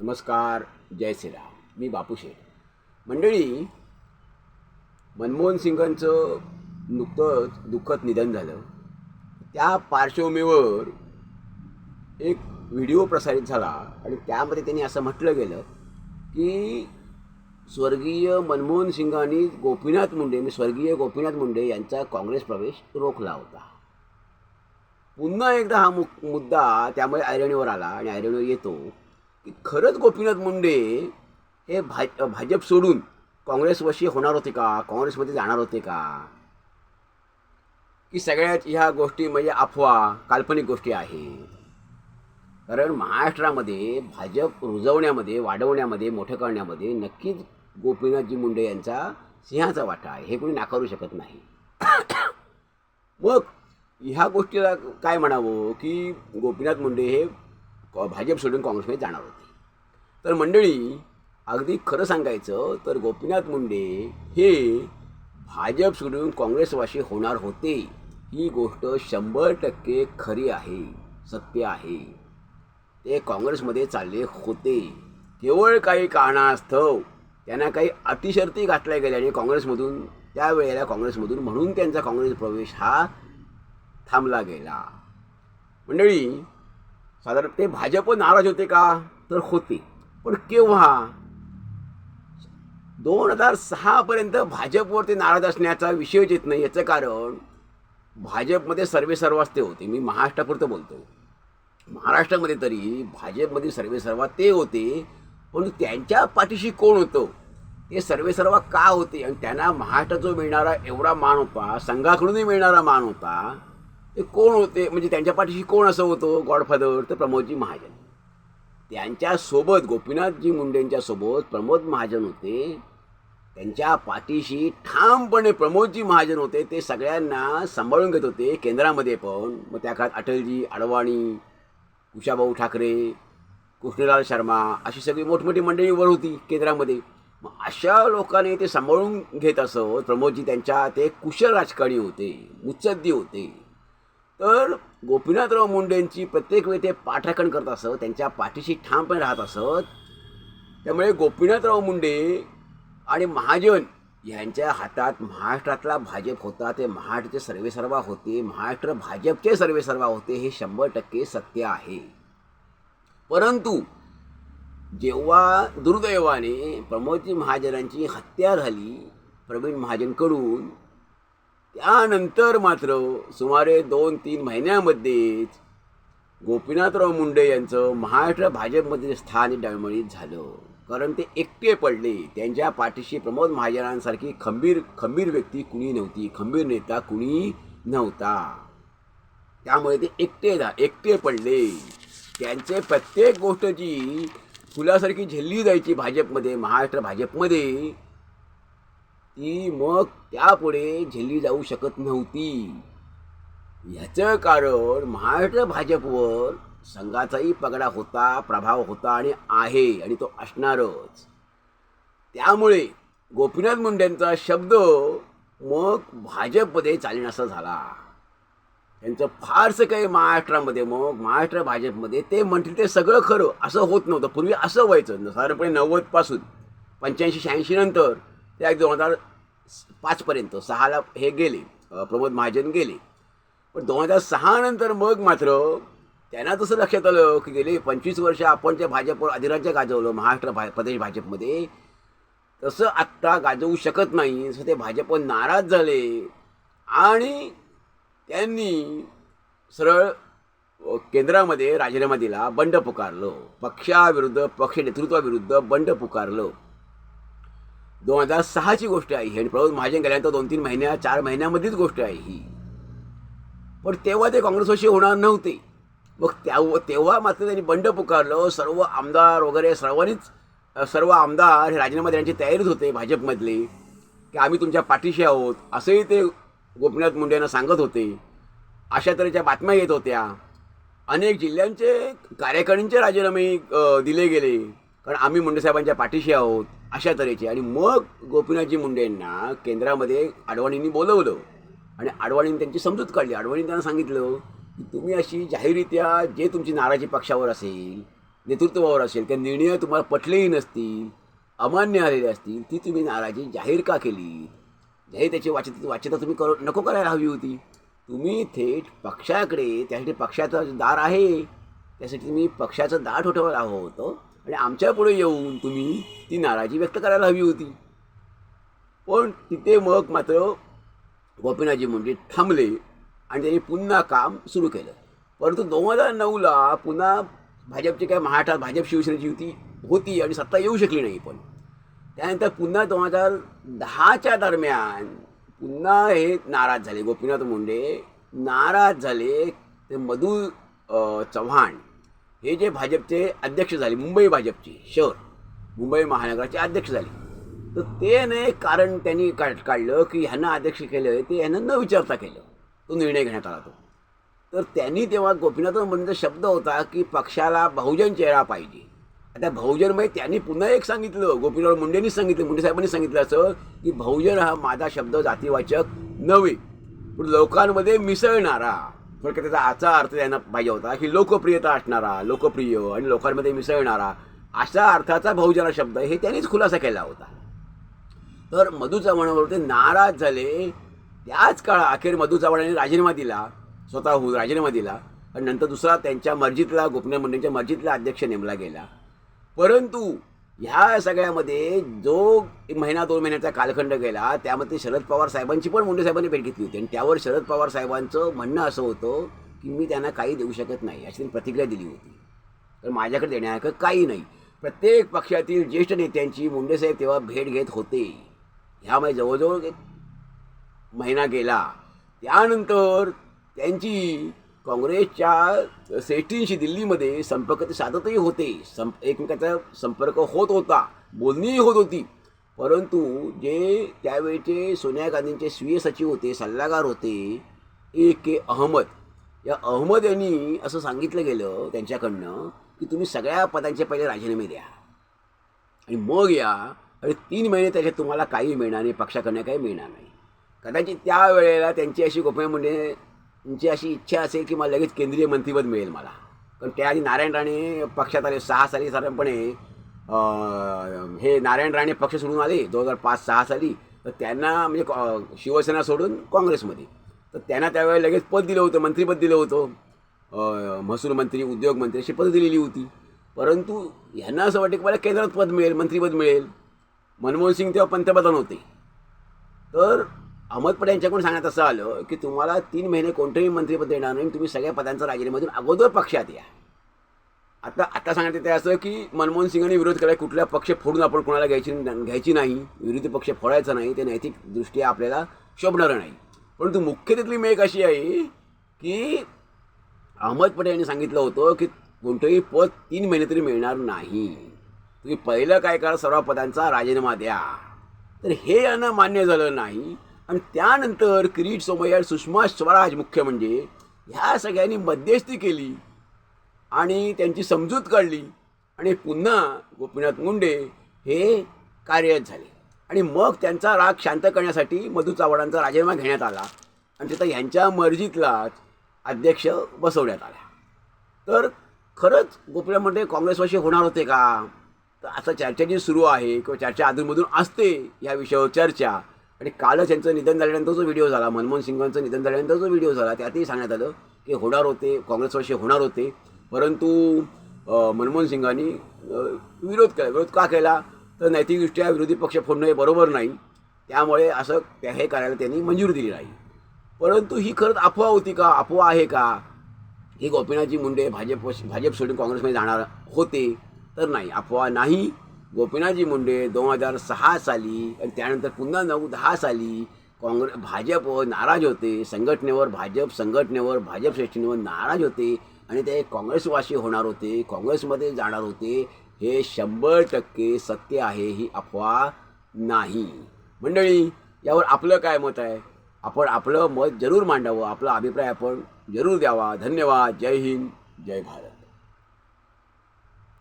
नमस्कार जय श्रीराम. मी बापू शेठ. मंडळी मनमोहन सिंगांचं नुकतंच दुःखद निधन झालं. त्या पार्श्वभूमीवर एक व्हिडिओ प्रसारित झाला आणि त्यामध्ये त्यांनी असं म्हटलं गेलं की स्वर्गीय मनमोहन सिंगांनी गोपीनाथ मुंडे म्हणजे स्वर्गीय गोपीनाथ मुंडे यांचा काँग्रेस प्रवेश रोखला होता. पुन्हा एकदा हा मु मुद्दा त्यामुळे ऐरणीवर आला आणि ऐरणीवर येतो. की खरंच गोपीनाथ मुंडे हे भा भाजप सोडून काँग्रेसवशी होणार होते का? काँग्रेसमध्ये जाणार होते का? की सगळ्याच ह्या गोष्टी म्हणजे अफवा काल्पनिक गोष्टी आहेत. कारण महाराष्ट्रामध्ये भाजप रुजवण्यामध्ये वाढवण्यामध्ये मोठं करण्यामध्ये नक्कीच गोपीनाथजी मुंडे यांचा सिंहाचा वाटा आहे. हे कोणी नाकारू शकत नाही. मग ह्या गोष्टीला काय म्हणावं की गोपीनाथ मुंडे हे कॉ भाजप सोडून काँग्रेसमध्ये जाणार होते. तर मंडळी अगदी खरं सांगायचं तर गोपीनाथ मुंडे हे भाजप सोडून काँग्रेसवाशी होणार होते. ही गोष्ट शंभर टक्के खरी आहे सत्य आहे. ते काँग्रेसमध्ये चालले होते. केवळ काही कारणास्तव त्यांना काही अतिशर्ती घातल्या गेल्या आणि काँग्रेसमधून त्यावेळेला काँग्रेसमधून म्हणून त्यांचा काँग्रेस प्रवेश हा थांबला गेला. मंडळी साधारण ते भाजप नाराज होते का? तर होते. पण केव्हा? दोन हजार सहापर्यंत भाजपवरती नाराज असण्याचा विषयच येत नाही याचं कारण भाजपमध्ये सर्वेसर्वाच ते होते. मी महाराष्ट्रापुरतं बोलतो महाराष्ट्रामध्ये तरी भाजपमध्ये सर्वेसर्वा ते होते. पण त्यांच्या पाठीशी कोण होतं? ते सर्वे सर्वा का होते? आणि त्यांना महाराष्ट्रात जो मिळणारा एवढा मान होता संघाकडूनही मिळणारा मान होता ते कोण होते? म्हणजे त्यांच्या पाठीशी कोण असं होतं? गॉडफादर तर प्रमोदजी महाजन. त्यांच्यासोबत गोपीनाथजी मुंडेंच्या सोबत प्रमोद महाजन होते. त्यांच्या पाठीशी ठामपणे प्रमोदजी महाजन होते. ते सगळ्यांना सांभाळून घेत होते केंद्रामध्ये पण. मग त्या काळात अटलजी अडवाणी उषाभाऊ ठाकरे कृष्णलाल शर्मा अशी सगळी मोठमोठी मंडळी वर होती केंद्रामध्ये. मग अशा लोकांनी ते सांभाळून घेत असत. प्रमोदजी त्यांच्या ते कुशल राजकारणी होते मुत्सद्दी होते. तर गोपीनाथराव मुंडेंची प्रत्येक वेळी ते पाठराखण करत असत त्यांच्या पाठीशी ठामपणे राहत असत. त्यामुळे गोपीनाथराव मुंडे आणि महाजन यांच्या हातात महाराष्ट्रातला भाजप होता ते महाराष्ट्राचे सर्वेसर्वा होते महाराष्ट्र भाजपचे सर्वेसर्वा होते हे शंभर टक्के सत्य आहे. परंतु जेव्हा दुर्दैवाने प्रमोदजी महाजनांची हत्या झाली प्रवीण महाजनकडून त्यानंतर मात्र सुमारे दोन तीन महिन्यामध्येच गोपीनाथराव मुंडे यांचं महाराष्ट्र भाजपमध्ये स्थान डळमळीत झालं. कारण ते एकटे पडले. त्यांच्या पाठीशी प्रमोद महाजनांसारखी खंबीर खंबीर व्यक्ती कुणी नव्हती. खंबीर नेता कुणी नव्हता. त्यामुळे ते एकटे जा एकटे पडले. त्यांचे प्रत्येक गोष्ट जी फुलासारखी झेलली जायची भाजपमध्ये महाराष्ट्र भाजपमध्ये ती मग त्यापुढे झेलली जाऊ शकत नव्हती. ह्याचं कारण महाराष्ट्र भाजपवर संघाचाही पगडा होता प्रभाव होता आणि आहे आणि तो असणारच. त्यामुळे गोपीनाथ मुंडेंचा शब्द मग भाजपमध्ये चालण्याचा झाला. त्यांचं फारसं काही महाराष्ट्रामध्ये मग महाराष्ट्र भाजपमध्ये ते म्हणतील ते सगळं खरं असं होत नव्हतं. पूर्वी असं व्हायचं. साधारणपणे नव्वदपासून पंच्याऐंशी शहाऐंशी नंतर त्या एक दोन हजार पाचपर्यंत सहाला हे गेले प्रमोद महाजन गेले. पण दोन हजार सहानंतर मग मात्र त्यांना तसं लक्षात आलं की गेले पंचवीस वर्ष आपण जे भाजपवर अधिराज्य गाजवलं महाराष्ट्र भा प्रदेश भाजपमध्ये तसं आत्ता गाजवू शकत नाही असं ते भाजप नाराज झाले. आणि त्यांनी सरळ केंद्रामध्ये राजीनामा दिला बंड पुकारलं. पक्षाविरुद्ध पक्ष नेतृत्वाविरुद्ध बंड पुकारलं. दोन हजार सहाची गोष्ट आहे ही. आणि प्रमोद महाजन गेल्यानंतर दोन तीन महिन्या चार महिन्यामध्येच गोष्ट आहे ही. पण तेव्हा ते काँग्रेसवशी होणार नव्हते. मग त्या तेव्हा मात्र त्यांनी बंड पुकारलं. सर्व आमदार वगैरे सर्वांनीच सर्व आमदार हे राजीनामा देण्याची तयारीत होते भाजपमधले. की आम्ही तुमच्या पाठीशी आहोत. असंही ते गोपीनाथ मुंडे यांना सांगत होते. अशा तऱ्हेच्या बातम्या येत होत्या. अनेक जिल्ह्यांचे कार्यकारिणींचे राजीनामे दिले गेले. कारण आम्ही मुंडेसाहेबांच्या पाठीशी आहोत. अशा तऱ्हेचे. आणि मग गोपीनाथजी मुंडेंना केंद्रामध्ये आडवाणींनी बोलवलं. आणि आडवाणींनी त्यांची समजूत काढली. आडवाणींनी त्यांना सांगितलं की तुम्ही अशी जाहीररित्या जे तुमची नाराजी पक्षावर असेल नेतृत्वावर असेल त्या निर्णय तुम्हाला पटलेही नसतील अमान्य आलेले असतील ती तुम्ही नाराजी जाहीर का केली? जाहीर त्याची वाचित वाच्यता तुम्ही करू नको करायला हवी होती. तुम्ही थेट पक्षाकडे त्यासाठी पक्षाचं दार आहे. त्यासाठी तुम्ही पक्षाचं दार ठोठावायला हवं होतं आणि आमच्या पुढे येऊन तुम्ही ती नाराजी व्यक्त करायला हवी होती. पण तिथे मग मात्र गोपीनाथजी मुंडे थांबले आणि त्यांनी पुन्हा काम सुरू केलं. परंतु दोन हजार नऊला पुन्हा भाजपची काय महाराष्ट्रात भाजप शिवसेनेची युती होती आणि सत्ता येऊ शकली नाही पण. त्यानंतर पुन्हा दोन हजार दहाच्या दरम्यान पुन्हा हे नाराज झाले. गोपीनाथ मुंडे नाराज झाले. ते मधु चव्हाण हे जे भाजपचे अध्यक्ष झाले मुंबई भाजपचे शहर मुंबई महानगराचे अध्यक्ष झाले. तर ते नाही कारण त्यांनी काढ काढलं की ह्यांना अध्यक्ष केलं ते ह्यांना न विचारता केलं. तो निर्णय घेण्यात आला तो. तर त्यांनी तेव्हा गोपीनाथ मुंडेचा शब्द होता की पक्षाला बहुजन चेहरा पाहिजे. आता बहुजनमय म्हणजे त्यांनी पुन्हा एक सांगितलं गोपीनाथ मुंडेंनीच सांगितलं मुंडे साहेबांनी सांगितलं असं की बहुजन हा माझा शब्द जातीवाचक नव्हे. पण लोकांमध्ये मिसळणारा. थोडक्यात त्याचा आचा अर्थ त्यांना पाहिजे होता की लोकप्रियता असणारा लोकप्रिय आणि लोकांमध्ये मिसळणारा अशा अर्थाचा बहुजन शब्द हे त्यांनीच खुलासा केला होता. तर मधू चव्हाणावर ते नाराज झाले. त्याच काळा अखेर मधू चव्हाणांनी राजीनामा दिला स्वतःहून राजीनामा दिला आणि नंतर दुसरा त्यांच्या मर्जीतला गोपनीय मुंडेंच्या मर्जीतला अध्यक्ष नेमला गेला. परंतु ह्या सगळ्यामध्ये जो एक महिना दोन महिन्याचा कालखंड गेला त्यामध्ये शरद पवार साहेबांची पण मुंडे साहेबांनी भेट घेतली होती. आणि त्यावर शरद पवार साहेबांचं म्हणणं असं होतं की मी त्यांना काही देऊ शकत नाही अशी त्यांनी प्रतिक्रिया दिली होती. तर माझ्याकडे देण्यासारखं काही नाही. प्रत्येक पक्षातील ज्येष्ठ नेत्यांची मुंडे साहेब तेव्हा भेट घेत होते. ह्यामुळे जवळजवळ एक महिना गेला. त्यानंतर त्यांची काँग्रेसच्या श्रेष्ठींशी दिल्लीमध्ये संपर्क ते साधतही होते. संप एकमेकाचा संपर्क होत होता. बोलणीही होत होती. परंतु जे त्यावेळचे सोनिया गांधींचे स्वीय सचिव होते सल्लागार होते ए के अहमद. या अहमद यांनी असं सांगितलं गेलं त्यांच्याकडनं की तुम्ही सगळ्या पदांचे पहिले राजीनामे द्या. आणि मग या आणि तीन महिने त्याच्यात तुम्हाला काही मिळणार नाही पक्षाकडनं काही मिळणार नाही. कदाचित त्यावेळेला त्यांची अशी गोपनीय मुंडे तुमची अशी इच्छा असेल की मला लगेच केंद्रीय मंत्रीपद मिळेल मला. कारण त्याआधी नारायण राणे पक्षात आले सहा साली साधारणपणे हे नारायण राणे पक्ष सोडून आले दोन हजार पाच सहा साली. तर त्यांना म्हणजे कॉ- शिवसेना सोडून काँग्रेसमध्ये. तर त्यांना त्यावेळेला लगेच पद दिलं होतं मंत्रीपद दिलं होतं. महसूल मंत्री उद्योगमंत्री अशी पदं दिलेली होती. परंतु ह्यांना असं वाटतं की मला केंद्रात पद मिळेल मंत्रीपद मिळेल. मनमोहन सिंग तेव्हा पंतप्रधान होते. तर अहमद पटेल यांच्याकडून सांगण्यात असं आलं की तुम्हाला तीन महिने कोणतंही मंत्रीपद देणार नाही तुम्ही सगळ्या पदांचा राजीनामधून अगोदर पक्षात या. आता आता सांगण्यात येते असं की मनमोहन सिंगांनी विरोध केला कुठल्या पक्ष फोडून आपण कोणाला घ्यायची घ्यायची नाही विरोधी पक्ष फोडायचा नाही ते नैतिकदृष्ट्या आपल्याला शोभणारं नाही. परंतु मुख्य तिथली मेक अशी आहे की अहमद पटेल यांनी सांगितलं होतं की कोणतंही पद तीन महिने तरी मिळणार नाही. तुम्ही पहिलं काय करा सर्व पदांचा राजीनामा द्या. तर हे यानं मान्य झालं नाही. आणि त्यानंतर किरीट सोमय्या सुषमा स्वराज मुख्य म्हणजे ह्या सगळ्यांनी मध्यस्थी केली आणि त्यांची समजूत काढली आणि पुन्हा गोपीनाथ मुंडे हे कार्यरत झाले. आणि मग त्यांचा राग शांत करण्यासाठी मधू चावडांचा राजीनामा घेण्यात आला आणि तिथं ह्यांच्या मर्जीतलाच अध्यक्ष बसवण्यात आल्या. तर खरंच गोपीनाथमध्ये काँग्रेसवाशी होणार होते का? तर आता चर्चा जी सुरू आहे किंवा चर्चा अधूनमधून असते या विषयावर चर्चा आणि कालच यांचं निधन झाल्यानंतर जो व्हिडिओ झाला मनमोहन सिंगांचं निधन झाल्यानंतर जो व्हिडिओ झाला त्यातही सांगण्यात आलं की होणार होते काँग्रेसवर्षी होणार होते. परंतु मनमोहन सिंगांनी विरोध केला. विरोध का केला? तर नैतिकदृष्ट्या विरोधी पक्ष फोडणं हे बरोबर नाही. त्यामुळे असं त्या हे करायला त्यांनी मंजुरी दिली नाही. परंतु ही खरंच अफवा होती का? अफवा आहे का? ही गोपीनाथजी मुंडे भाजप भाजप सोडून काँग्रेसमध्ये जाणार होते तर नाही. अफवा नाही. गोपीनाथजी मुंडे दोन हजार सहा साली आणि त्यानंतर पुन्हा नऊ दहा साली काँग्रेस भाजपवर नाराज होते. संघटनेवर भाजप संघटनेवर भाजप श्रेष्ठींवर नाराज होते आणि ते काँग्रेसवासी होणार होते काँग्रेसमध्ये जाणार होते. हे शंभर टक्के सत्य आहे ही अफवा नाही. मंडळी यावर आपलं काय मत आहे? आपण आपलं मत जरूर मांडावं आपला अभिप्राय आपण जरूर द्यावा. धन्यवाद. जय हिंद. जय भारत.